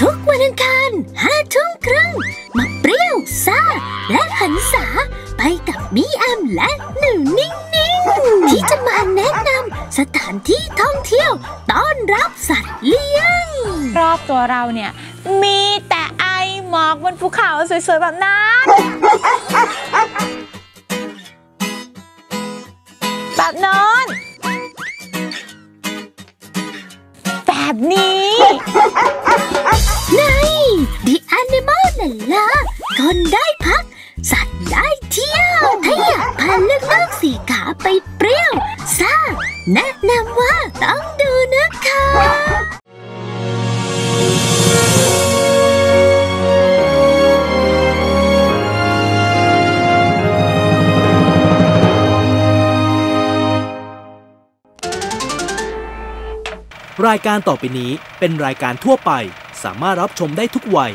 ทุกวันอังคารห้าทุ่มครึ่งมาเปรี้ยวซ่า และหันษาไปกับมีแอมและหนูนิ่งนิ่งๆที่จะมาแนะนำสถานที่ท่องเที่ยวต้อนรับสัตว์เลี้ยง รอบตัวเราเนี่ย มีแต่ไอหมอกบนภูเขาสวยๆแบบนั้นแบบโน้น แบบนี้ใน The Animal นั่นละคนได้พัก สัตว์ได้เที่ยว ถ้าอยากพาลูกๆสีขาไปเปรี้ยวซ่าแนะนำว่าต้องดูนะคะ รายการต่อไปนี้เป็นรายการทั่วไป สามารถรับชมได้ทุกวัย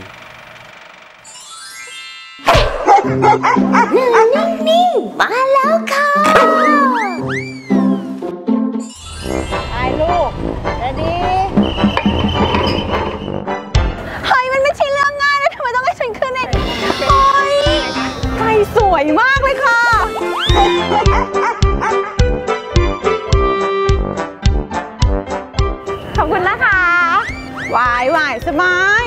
นิ่งๆมาแล้วค่ะ ไปลูกเรดี้เฮ้ย มันไม่ใช่เรื่องง่ายนะทำไมต้องให้ฉันขึ้นเนี่ยโอ้ยไก่สวยมาก หวายหวายสบาย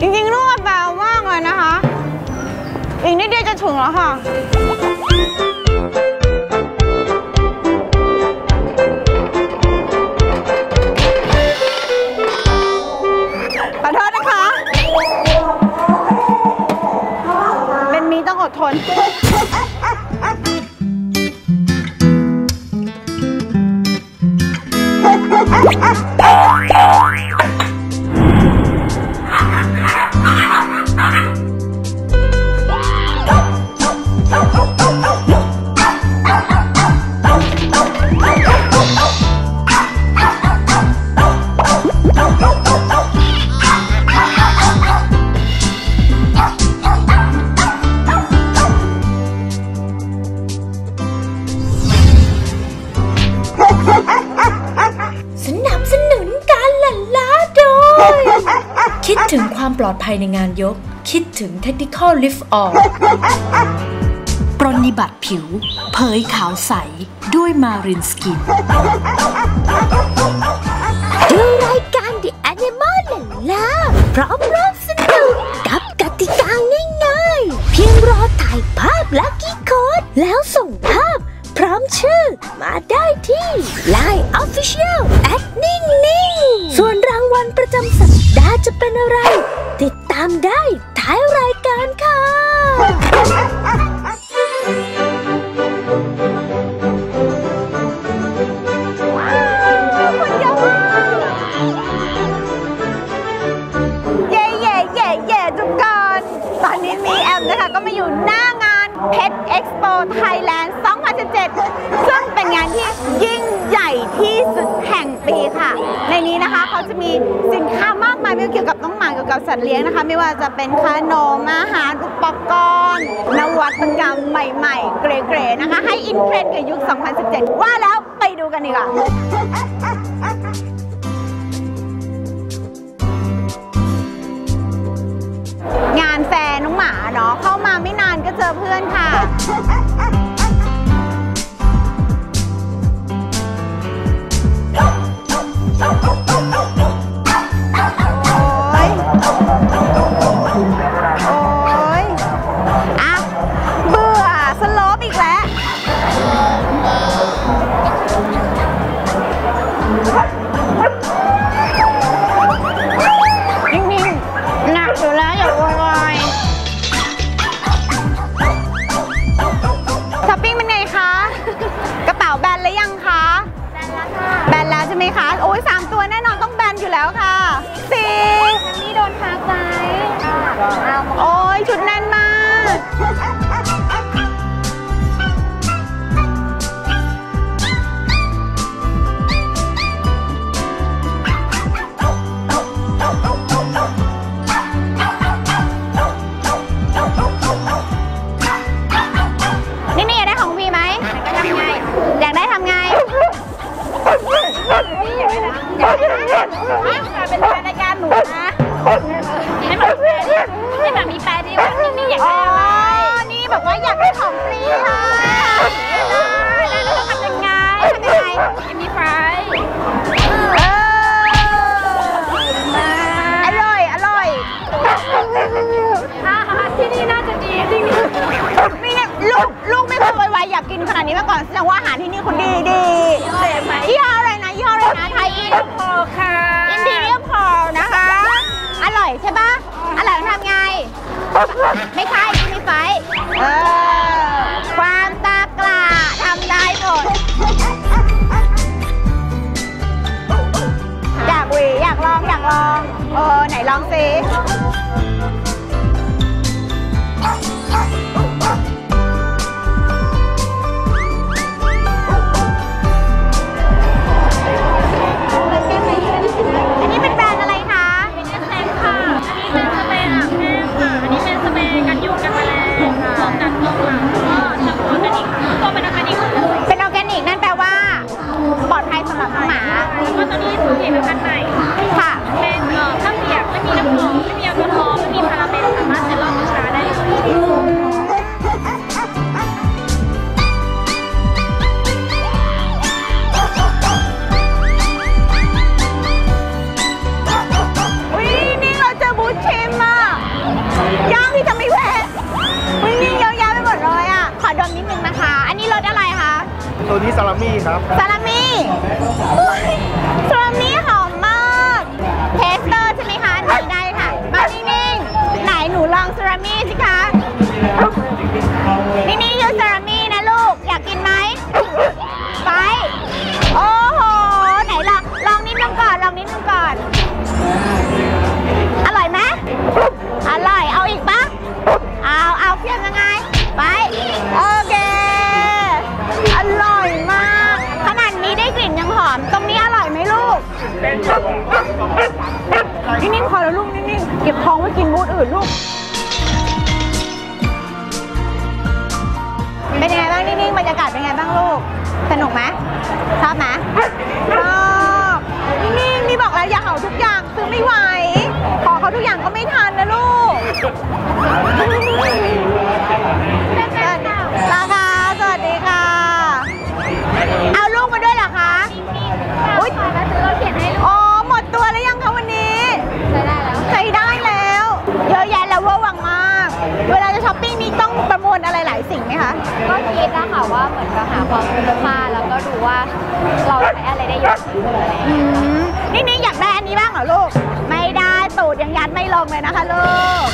จริงๆรวดเบามากเลยนะคะ อีกนิดเดียวจะถึงแล้วค่ะ ยในงานยก คิดถึง Technical Lift Off ปรนนิบัติผิว เผยขาวใส ด้วยมารินสกิน ดูรายการ The Animal หลั่นล้าพร้อมรับสนุกกับกติกาง่ายๆ เพียงรอถ่ายภาพแลั c กี้โค้ดแล้วส่งภาพพร้อมชื่อมาได้ที่ Line Official แอดนิ่งนิ่งส่วนรางวัลประจำสัปดาห์จะเป็นอะไร ติดตามได้ท้ายรายการค่ะนเยอะมากเย่เย่เย่เย่ทุกคนตอนนี้มีแอมนะคะก็มาอยู่หน้างานเพชรเอ็กซ์โปไทยแลนด์ 2017 ซึ่งเป็นงานที่ยิ่งใหญ่ที่สุดแห่งปีค่ะ ในนี้นะคะเขาจะมีสินค้ามาก มายไม่ว่าเกี่ยวกับน้องหมาเกี่ยวกับสัตว์เลี้ยงนะคะ ไม่ว่าจะเป็นขนมอาหารอุปกรณ์ นวัตกรรมใหม่ๆ เกรๆนะคะ ให้อินเทรนด์กับยุค 2017 ว่าแล้วไปดูกันดีกว่างานแฟร์น้องหมาเนาะเข้ามาไม่นานก็เจอเพื่อนค่ะ ไหมคะ โอ้ยสามตัวแน่นอนต้องแบนอยู่แล้วค่ะสี่นี่โดนทักไปโอ้ยชุดแน่นมาก ให้มลาเป็นแฟนรายการหนูนะให้มันแปลให้มันมีแปลดีว่านี่นี่อยากได้อะไรนี่แบบว่าอยากได้ของฟรีเลยได้แล้วทำยังไงทำยังไงมีไฟ ไม่ใช่ื่นลูก เป็นยังไงบ้างนิ่งๆบรรยากาศเป็นยังไงบ้างลูก สนุกไหมชอบไหมชอบนิ่งๆนี่บอกแล้วอย่าเห่าทุกอย่างซื้อไม่ไหว ขอเขาทุกอย่างก็ไม่ทันนะลูก ไหมคะ ก็คิดนะคะว่าเหมือนเราหาความคุ้มค่าแล้วก็ดูว่าเราใช้อะไรได้เยอะที่สุดอะไรเยนี่นอยากได้อันนี้บ้างเหรอลูก ไม่ได้ตูดยังยันไม่ลงเลยนะคะลูก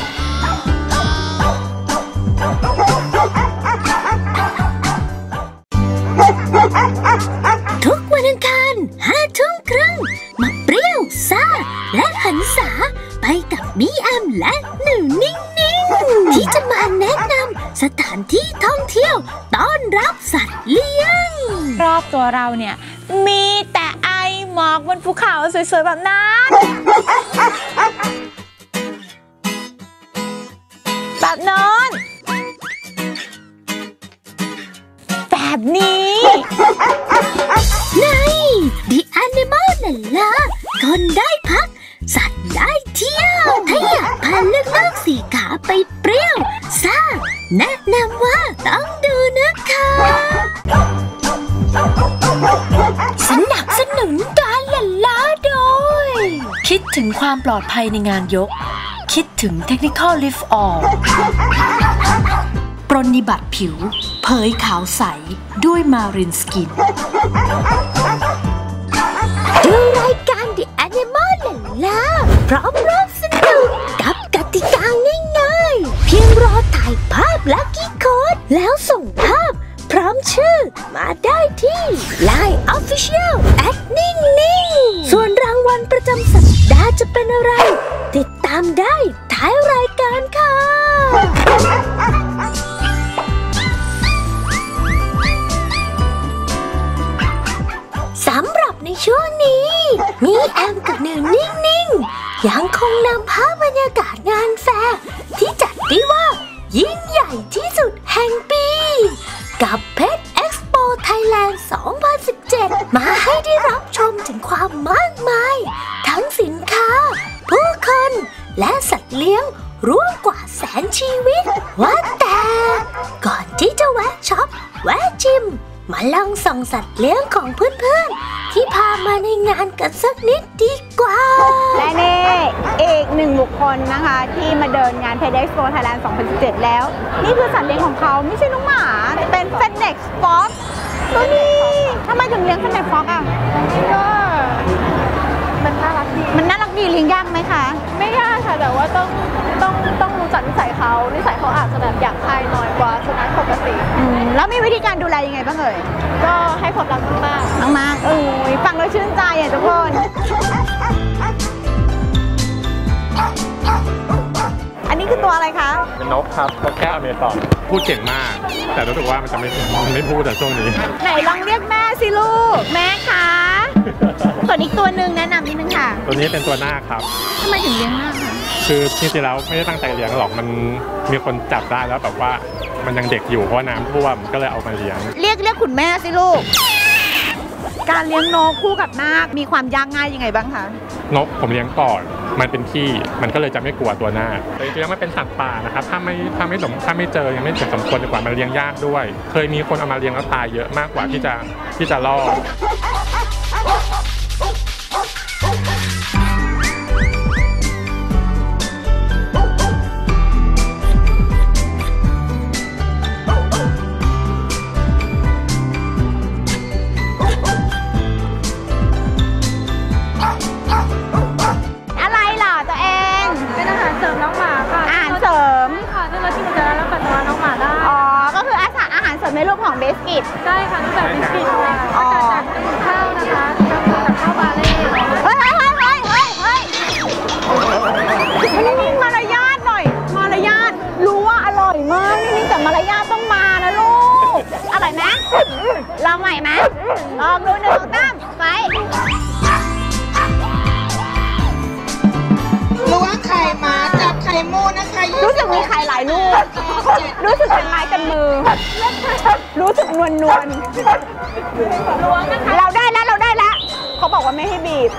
อบตัวเราเนี่ย มีแต่ไอหมอกบนภูเขาสวยๆแบบนั้น ความปลอดภัยในงานยก คิดถึง Technical Lift All ปรนนิบัติผิว เผยขาวใส ด้วยมารินสกิน ดูรายการ The Animal แล้ว พร้อมร่วมสนุกกับกติกาง่ายๆ เพียงรอถ่ายภาพและกิ๊กโค้ดแล้วส ยังคงนำภาพบรรยากาศงานแฟร์ที่จัดได้ว่า ยิ่งใหญ่ที่สุดแห่งปี 2017 แล้ว นี่คือสัตว์เลี้ยงของเขาไม่ใช่น้องหมา เป็น Fennec Fox ตัวนี้ทำไมถึงเลี้ยง Fennec Fox อะก็มันน่ารักดี มันน่ารักดีเลี้ยงยากไหมคะ ไม่ยากค่ะแต่ว่าต้องต้องต้องรู้จักนิสัยเขานิสัยเขาอาจจะแบบอยากคายน้อยกว่าสุนัขปกติอืมแล้วมีวิธีการดูแลยังไงบ้างเอ่ยก็ให้ความรักมากน้องมาร์คเอ้ยฟังแล้วชื่นใจอะทุกคน นนี้คือตัวอะไรคะ เป็นนกครับนกแก้วอเมซอนพูดเก่งมาก แต่รู้สึกว่ามันจะไม่มันไม่พูดแต่ช่วงนี้ ไหนลองเรียกแม่สิลูก แม่คะส่วนอีกตัวหนึ่งแนะนำนิดนึงค่ะ ตัวนี้เป็นตัวหน้าครับทำไมถึงเลี้ยงมากคะคือจริงๆแล้วไม่ได้ตั้งใจเลี้ยงหรอกมันมีคนจับได้แล้วแบบว่ามันยังเด็กอยู่เพราะว่าน้ำท่วมก็เลยเอามาเลี้ยง เรียกเรียกคุณแม่สิลูก การเลี้ยงนกคู่กับนาคมีความยากง่ายยังไงบ้างคะ นกผมเลี้ยงก่อน มันเป็นพี่มันก็เลยจะไม่กลัวตัวหน้าแต่จริงๆแล้วมันเป็นสัตว์ป่านะครับถ้าไม่ถ้าไม่สมถ้าไม่เจอยังไม่ถึงสมควรดีกว่ามันเลี้ยงยากด้วย เคยมีคนเอามาเลี้ยงแล้วตายเยอะมากกว่าที่จะที่จะรอด องใหม่ไหมลองดูหนึ่งตั้มไปล้วงไข่หมาจับไข่มูนะคะรู้สึกมีไข่หลายลูก รู้สึกเป็นไม้กันมือ รู้สึกนวลนวลเราได้แล้วเราได้แล้วเขาบอกว่าไม่ให้บีบ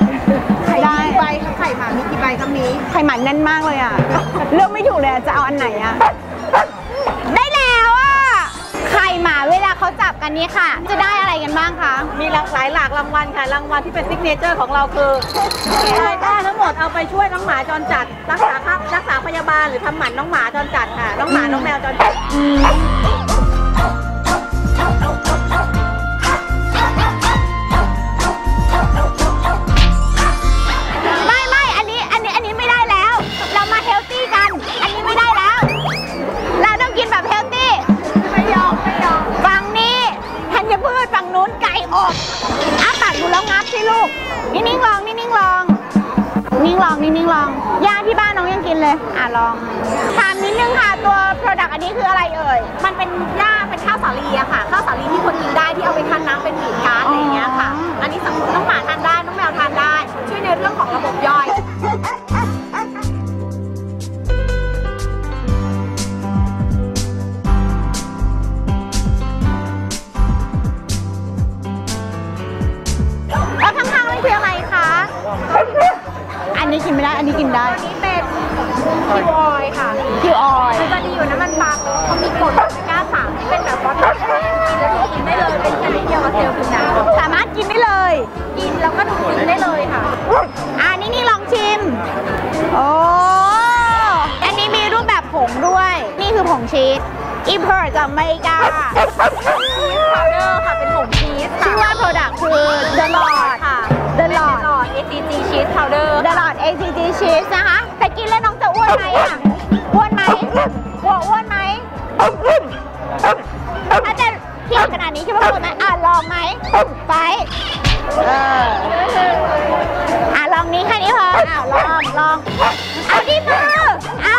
ได้ใบไข่หมามีกี่ใบก็มีไข่หมันแน่นมากเลยอะ เลือกไม่ถูกเลยอะจะเอาอันไหนอะ ได้แล้วอะ ไข่หมาเวลา เขาจับกันนี้ค่ะ จะได้อะไรกันบ้างคะมีหลากหลายหลากรางวัลค่ะ รางวัลที่เป็นซิกเนเจอร์ของเราคือรายได้ทั้งหมดเอาไปช่วยน้องหมาจรจัด รักษาครับรักษาพยาบาลหรือทำหมันน้องหมาจรจัดค่ะ น้องหมาน้องแมวจรจัด ล้วงับสิลูก นิ่งๆลอง นิ่งๆลอง นิ่งลอง นิ่งๆลองย่าที่บ้านน้องยังกินเลย อะลอง ถามนิดนึงค่ะ ตัว Product อันนี้คืออะไรเอ่ย มันเป็นหญ้าเป็นข้าวสาลีอะค่ะ ข้าวสาลีที่คนกินได้ที่เอาไปคั้นน้ำเป็นหมี่การ์ดอะไรอย่างเงี้ยค่ะ อันนี้สำหรับน้องหมาทานได้ น้องแมวทานได้ ช่วยในเรื่องของระบบย่อย กินไม่ได้ อันนี้กินได้ อันนี้เป็นคิวออยค่ะคิวออยมันจะดีอยู่น้ำมันปลาเพราะว่าเขามีกรดโอเมก้าสามที่เป็นแบบว่ากินแล้วกินได้เลยเป็นชนิดเดียวกับเซลล์ผิวหนังสามารถกินได้เลย กินแล้วก็ดูดซึมได้เลยค่ะอ่านี่นี่ลองชิมโอ้อันนี้มีรูปแบบผงด้วย นี่คือผงชีสอิมพอร์ตจากอเมริกาพาวเดอร์ค่ะเป็นผงชีสชื่อว่า Product คือ The Lord ค่ะ The Lord หลอด ACG cheese powder The Lord ACG Cheese นะคะแต่กินแล้วน้องจะอ้วนไหมอะ อ้วนไหมอ้วอ้วนไหมถ้าจะเที่ยวขนาดนี้คิดว่าอ้วนไหมอะลองไหมไปเอออะลองนี้แค่นี้พออะลองลองเอาที่มือเอา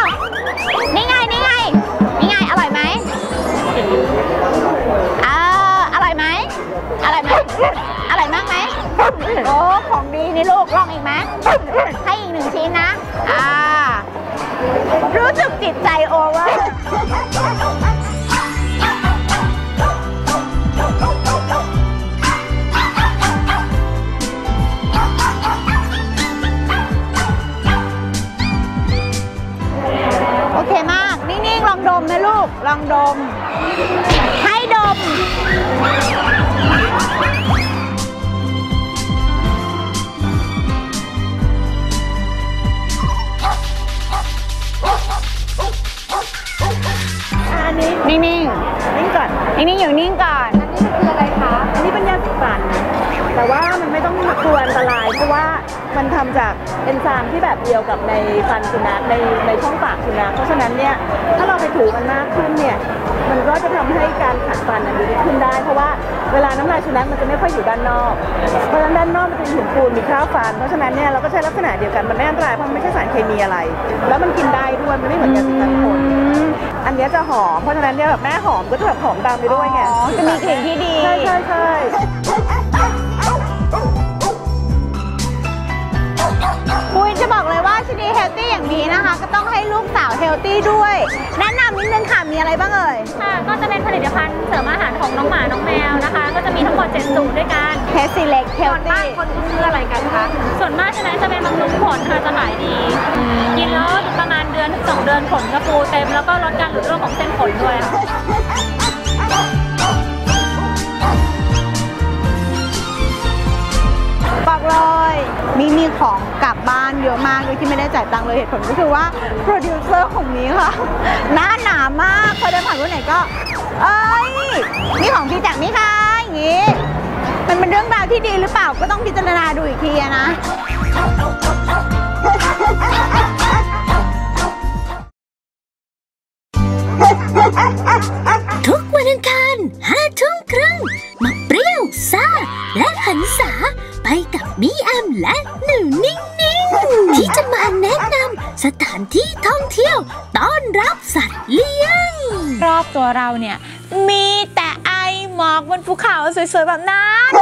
นี่ไงนี่ไงนี่ไงอร่อยไหมเอออร่อยไหมอร่อยไหมอร่อยมากไหมโอ้ของดี นี่ลูกลองอีกไหมให้อีกหนึ่งชิ้นนะ อ่า รู้สึกจิตใจโอเวอร์โอเคมาก นิ่ง ๆ ลองดมนะลูก ลองดม ให้ดม อันนี้นิ่งนิ่งก่อนๆนิ่งๆ อยู่นิ่งก่อน อันนี้เป็นยาสีฟันนะแต่ว่ามันไม่ต้องกลัวอันตราย เพราะว่ามันทำจากเอนไซม์ที่แบบเดียวกับในฟันสุนัขในในช่องปากสุนัข เพราะฉะนั้นเนี่ยถ้าเราไปถูมันมากขึ้นเนี่ยมันก็จะทำให้การขัดฟันอันดีขึ้นได้ เพราะว่าเวลาน้ำลายสุนัขมันจะไม่ค่อยอยู่ด้านนอก เพราะฉะนั้นด้านนอกมันจะมีหินปูนมีคราบฟัน เพราะฉะนั้นเนี่ยเราก็ใช้ลักษณะเดียวกันมันไม่อันตรายเพราะมันไม่ใช่สารเคมีอะไร แล้วมันกินได้ด้วยมันไม่เหมือนยาสีฟันคนอั นเนี้ยจะหอม เพราะฉะนั้นเนี่ยแบบแม่หอมก็จะแบบหอมตามไปด้วยไง อ๋อจะมีกลิ่นที่ดี ใช่ใช่ใช่ เลยว่าชนีเฮลตี้อย่างนี้นะคะ ก็ต้องให้ลูกสาวเฮลตี้ด้วย แนะนำนิดนึงค่ะ มีอะไรบ้างเอ่ย ค่ะ ก็จะเป็นผลิตภัณฑ์เสริมอาหารของน้องหมา น้องแมวนะคะ ก็จะมีทั้งหมด 7 สูตรด้วยกันเฮสซีเล็กเฮลส่วนมาตี้ กคนซื้ออะไรกันคะ ส่วนมากใช่ไหมจะเป็นบำรุงขนค่ะจะขายดี กินแล้วประมาณเดือนถึงสองเดือนขนจะฟูเต็ม แล้วก็ลดการหลุดร่วงของเส้นขนด้วยค่ะบอ เลย มีมีของกลับบ้านเยอะมากโดยที่ไม่ได้จ่ายตังค์เลยเหตุผลก็คือว่าโปรดิวเซอร์ของนี้ค่ะหน้าหนามากพอเดินผ่านรุ่นไหนก็เอ้ยนี่ของพี่จากนี่ค่ะอย่างนี้ มันเป็นเรื่องราวที่ดีหรือเปล่าก็ต้องพิจารณาดูอีกทีนะ บมีแอมและหนูนิ่งนิ่งๆที่จะมาแนะนำสถานที่ท่องเที่ยวต้อนรับสัตว์เลี้ยง รอบตัวเราเนี่ย มีแต่ไอหมอกบนภูเขาสวยๆแบบนั้น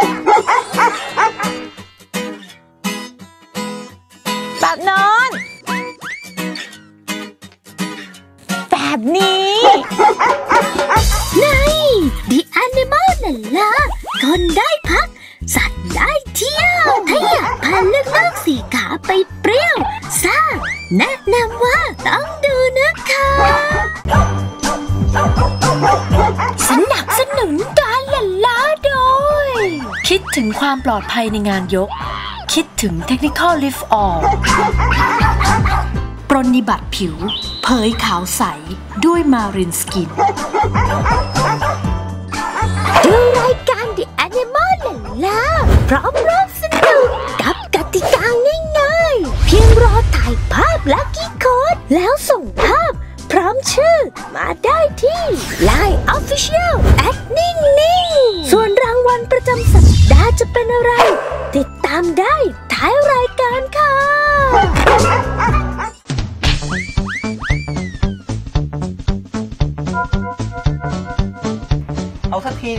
แบบโน้นแบบนี้ใน The Animal นั่นละคนได้ ความปลอดภัยในงานยก คิดถึงเทคนิคอลลิฟต์ออปรนนิบัติผิว เผยขาวใส ด้วยมารินสกิน ดูรายการ The Animal Love พร้อมร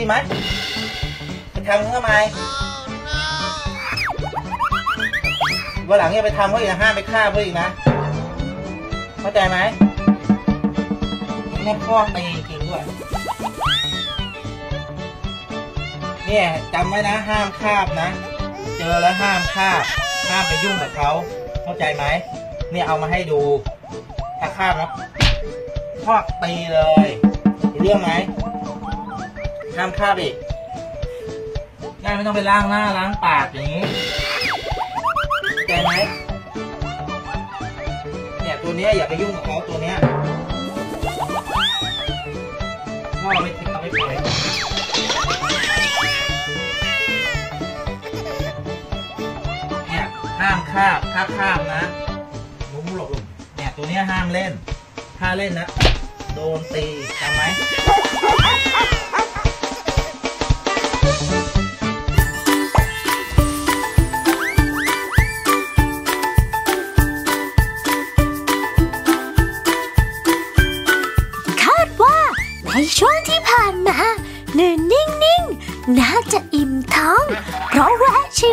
ดีไหมไปทำเขาทำไมวันหลังอย่าไปทำเขาอีกนะห้ามไปฆ่าเขาอีกนะ เข้าใจไหมนี่พ่อตีจริงด้วย เนี่ยจำไว้นะห้ามคาบนะ เจอแล้วห้ามคาบ ห้ามไปยุ่งกับเขาเข้าใจไหมเนี่ยเอามาให้ดูถ้าคาบนะพ่อตีเลยเรื่องไหม ห้ามคาบอีกได้ไม่ต้องไปล้างหน้าล้างปากอย่างนี้เข้าใจไหมเนี่ยตัวเนี้ยอย่าไปยุ่งกับเขาตัวเนี้ยพ่อไม่ทิ้งเราไม่ปล่อยเนี่ยห้ามคาบถ้าคาบนะมุ้งหลบหลบเนี่ยตัวเนี้ยห้ามเล่น ถ้าเล่นนะ โดนตีจำไหม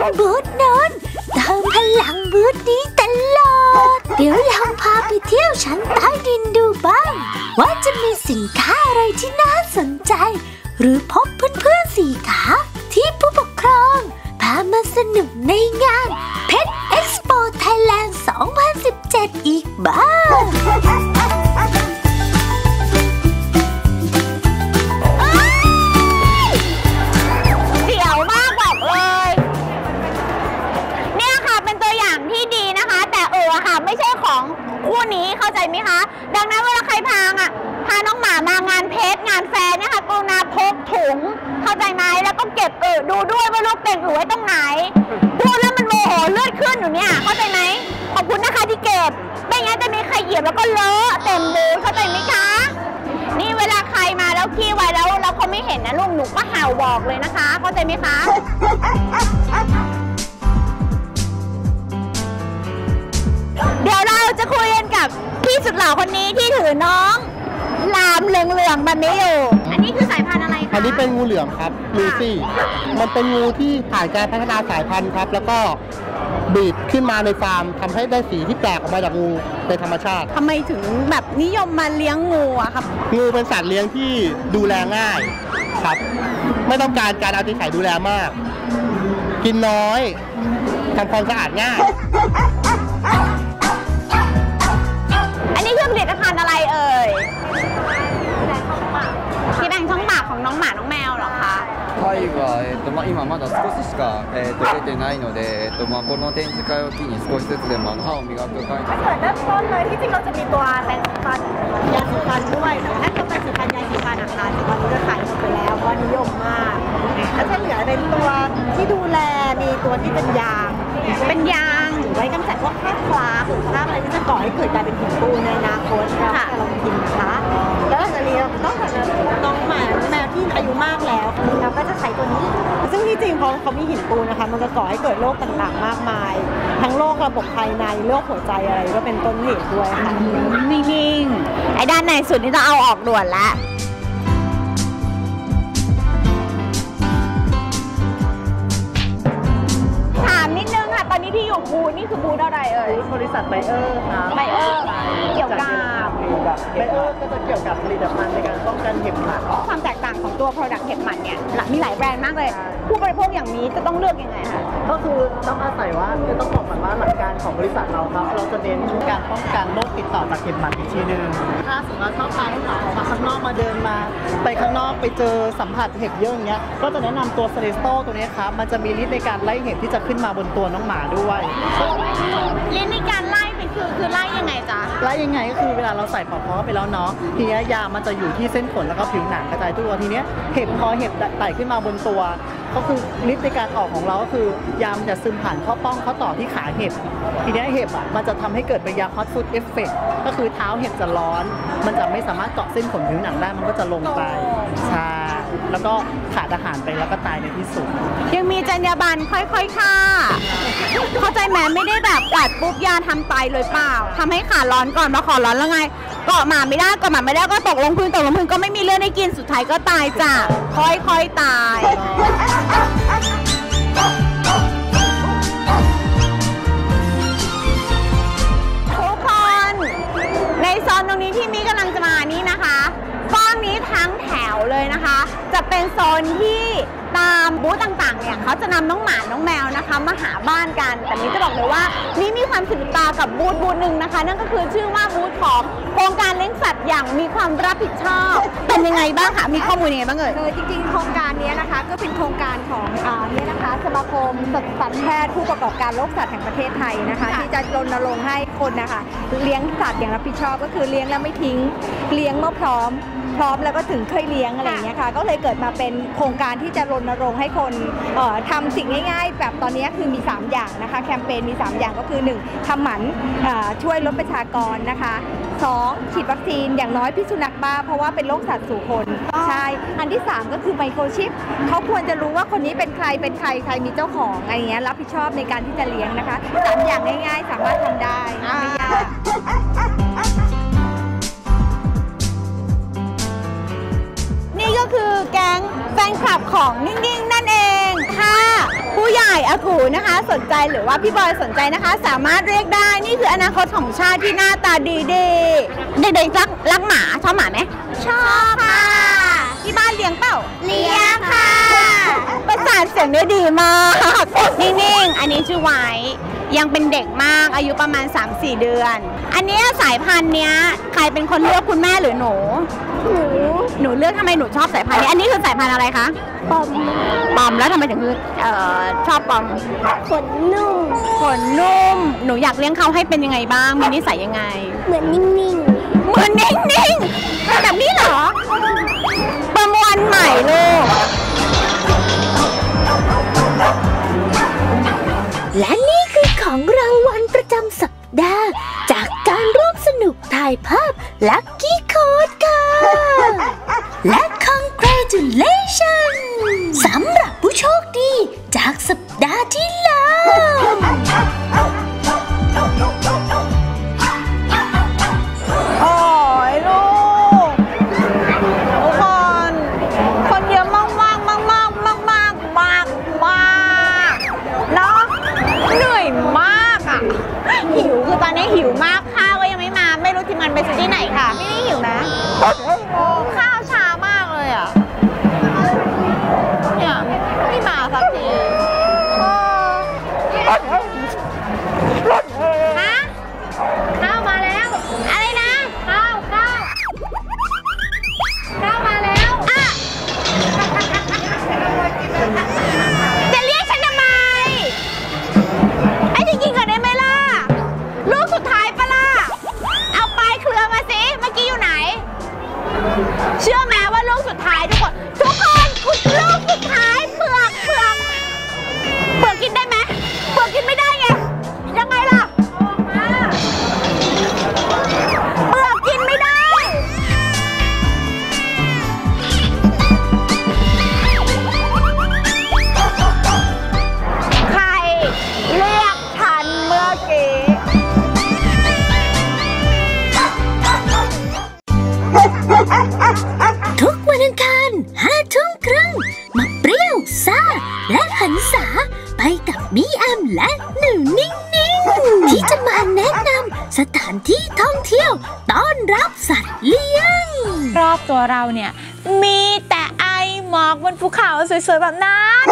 แวะชิมบูธนนเติมพลังบูธนี้ตลอด เดี๋ยวลองพาไปเที่ยวชั้นใต้ดินดูบ้าง ว่าจะมีสินค้าอะไรที่น่าสนใจ หรือพบเพื่อนๆสีขาที่ผู้ปกครอง พามาสนุกในงานเพชรเอ็กซ์โปไทยแลนด์ 2017 อีกบ้าง นธุ์อะไรคะอันนี้เป็นงูเหลือมครับลูซี่ มันเป็นงูที่ผ่านการพัฒนาสายพันธุ์ครับ แล้วก็บีดขึ้นมาในฟาร์มทำให้ได้สีที่แปลกออกมาจากงูในธรรมชาติ ทำไมถึงแบบนิยมมาเลี้ยงงูอะครับ งูเป็นสัตว์เลี้ยงที่ดูแลง่ายครับ ไม่ต้องการการเอาใจใส่ดูแลมาก กินน้อยทำความสะอาดง่าย タイは、えっとまあ、今まだ少ししか、えっと出てないので、えっとまあ、この展示会を機に少しずつでもあの歯を磨く会 ถ้าเกิดเริ่มต้นเลยที่จริงเราจะมีตัวแปรงสีฟันยาสีฟันด้วยแต่ถ้าตัวแปรงสีฟันยาสีฟันอะค่ะตอนนี้ก็ขายหมดไปแล้วเพราะนิยมมากแล้วจะเหลือเป็นตัวที่ดูแลมีตัวที่เป็นยาง เป็นยาง ดโรคต่างๆ มากมาย ทั้งโรคระบบภายในโรคหัวใจอะไรก็เป็นต้นเหตุด้วยค่ะนิ่งๆไอ้ด้านในสุดนี่จะเอาออกด่วนละถามนิดนึงค่ะ ตอนนี้ที่อยู่บูธนี่คือบูธอะไรเอ่ยบริษัทไบเออร์ครับไบเออร์เกี่ยวกับไบเออร์ก็จะเกี่ยวกับผลิตภัณฑ์ในการป้องกันเห็บหมัดความแตกต่างของตัว Product เห็บหมันเนี่ยหลายมีหลายแบรนด์มากเลย ผู้บริโภคอย่างนี้จะต้องเลือกยังไงคะ ก็คือต้องอาศัยว่าคือต้องบอกก่อนว่าหลักการของบริษัทเราครับ เราจะเน้นการป้องกันโรคติดต่อจากเห็บหมัดอีกทีหนึ่งถ้าสมมติว่าชอบพาลูกหมาออกมาข้างนอกมาเดินมา ไปข้างนอกไปเจอสัมผัสเห็บเยอะอย่างเงี้ยก็จะแนะนำตัวเซเลสโตตัวนี้ครับมันจะมีฤทธิ์ในการไล่เห็บที่จะขึ้นมาบนตัวน้องหมาด้วยลิ้นในการไล่ คือคือไล่ยังไงจ๊ะไล่ยังไงก็คือเวลาเราใส่ปลอกคอเข้าไปแล้วเนาะทีเนี้ยยามันจะอยู่ที่เส้นขนแล้วก็ผิวหนังกระจายทั่วทีเนี้ยเห็บพอเห็บไต่ขึ้นมาบนตัว ก็คือฤทธิ์ในการออกของเราก็คือยามันจะซึมผ่านข้อป้องข้อต่อที่ขาเห็บทีเนี้ยเห็บอะมันจะทำให้เกิดเป็นยาฮอตฟูดเอฟเฟกก็คือเท้าเห็บจะร้อน มันจะไม่สามารถเกาะเส้นขนผิวหนังได้มันก็จะลงไปใช่ แล้วก็ขาดอาหารไปแล้วก็ตายในที่สุด ยังมีจรรยาบรรณค่อยๆค่ะ เข้าใจไหมไม่ได้แบบกัดปุ๊บยาทำตายเลยเปล่าทำให้ขาร้อนก่อนมาขอร้อนแล้วไงเกาะหมาไม่ได้เกาะหมาไม่ได้ก็ตกลงพื้นตกลงพื้นก็ไม่มีเลือดให้กินสุดท้ายก็ตายจ้ะค่อยๆตาย จะเป็นโซนที่ตามบูธต่างๆเนี่ยเขาจะนำน้องหมาน้องแมวนะคะมาหาบ้านกัน แต่นี้จะบอกเลยว่านี่มีความสืบตากับบูธบูธหนึ่งนะคะ นั่นก็คือชื่อว่าบูธของโครงการเลี้ยงสัตว์อย่างมีความรับผิดชอบ เป็นยังไงบ้างคะมีข้อมูลยังไงบ้างเอ่ยคือจริงๆ โครงการนี้นะคะก็เป็นโครงการของอ่าเนี่ยนะคะสมาคมสัตวแพทย์ผู้ประกอบการโรคสัตว์แห่งประเทศไทยนะคะ ที่จะรณรงค์ให้คนนะคะ เลี้ยงสัตว์อย่างรับผิดชอบก็คือเลี้ยงแล้วไม่ทิ้ง เลี้ยงเมื่อพร้อม พร้อมแล้วก็ถึงเคยเลี้ยงอะไรอย่างเงี้ยค่ะ ก็เลยเกิดมาเป็นโครงการที่จะรณรงค์ให้คนเอ่อทำสิ่งง่าย ๆ แบบตอนนี้คือมี 3 อย่างนะคะ แคมเปญมี 3 อย่างก็คือ 1ทำหมันเอ่อช่วยลดประชากรนะคะ 2. ฉีดวัคซีนอย่างน้อยพิษสุนัขบ้า เพราะว่าเป็นโรคสัตว์สู่คนใช่ อันที่ 3 ก็คือไมโครชิปเขาควรจะรู้ว่าคนนี้เป็นใครเป็นใครใครมีเจ้าของอะไรอย่างเงี้ยรับผิดชอบในการที่จะเลี้ยงนะคะสามอย่างง่าย ๆ สามารถทำได้ไม่ยาก แฟนคลับของนิ่งๆ นั่นเองค่ะ ผู้ใหญ่อากูนะคะ สนใจหรือว่าพี่บอยสนใจนะคะ สามารถเรียกได้นี่คืออนาคตของชาติที่หน้าตาดีๆเด็กๆรักรักหมาชอบหมาไหมชอบค่ะ ที่บ้านเลี้ยงเปล่าเลี้ยงค่ะประสานเสียงได้ดีมากนิ่งๆ อันนี้ชื่อไว้ยังเป็นเด็กมากอายุประมาณ 3-4 เดือน อันนี้สายพันธุ์เนี้ยใครเป็นคนเลือกคุณแม่หรือหนู หนูหนูเลือกทำไมหนูชอบสายพันธุ์นี้ อันนี้คือสายพันธุ์อะไรคะ ปอมปอมแล้วทำไมถึงออชอบปอม ขนนุ่ม ขนนุ่ม หนูอยากเลี้ยงเขาให้เป็นยังไงบ้าง มีนิสัยยังไง เหมือนนิ่งๆเหมือนนิ่งนิ่งๆแบบนี้เหรอ ประมวลใหม่ลูก และนี่คือของรางวัลประจำสัป Piper, lucky ัวเราเนี่ย มีแต่ไอหมอกบนภูเขาสวยๆแบบนั้น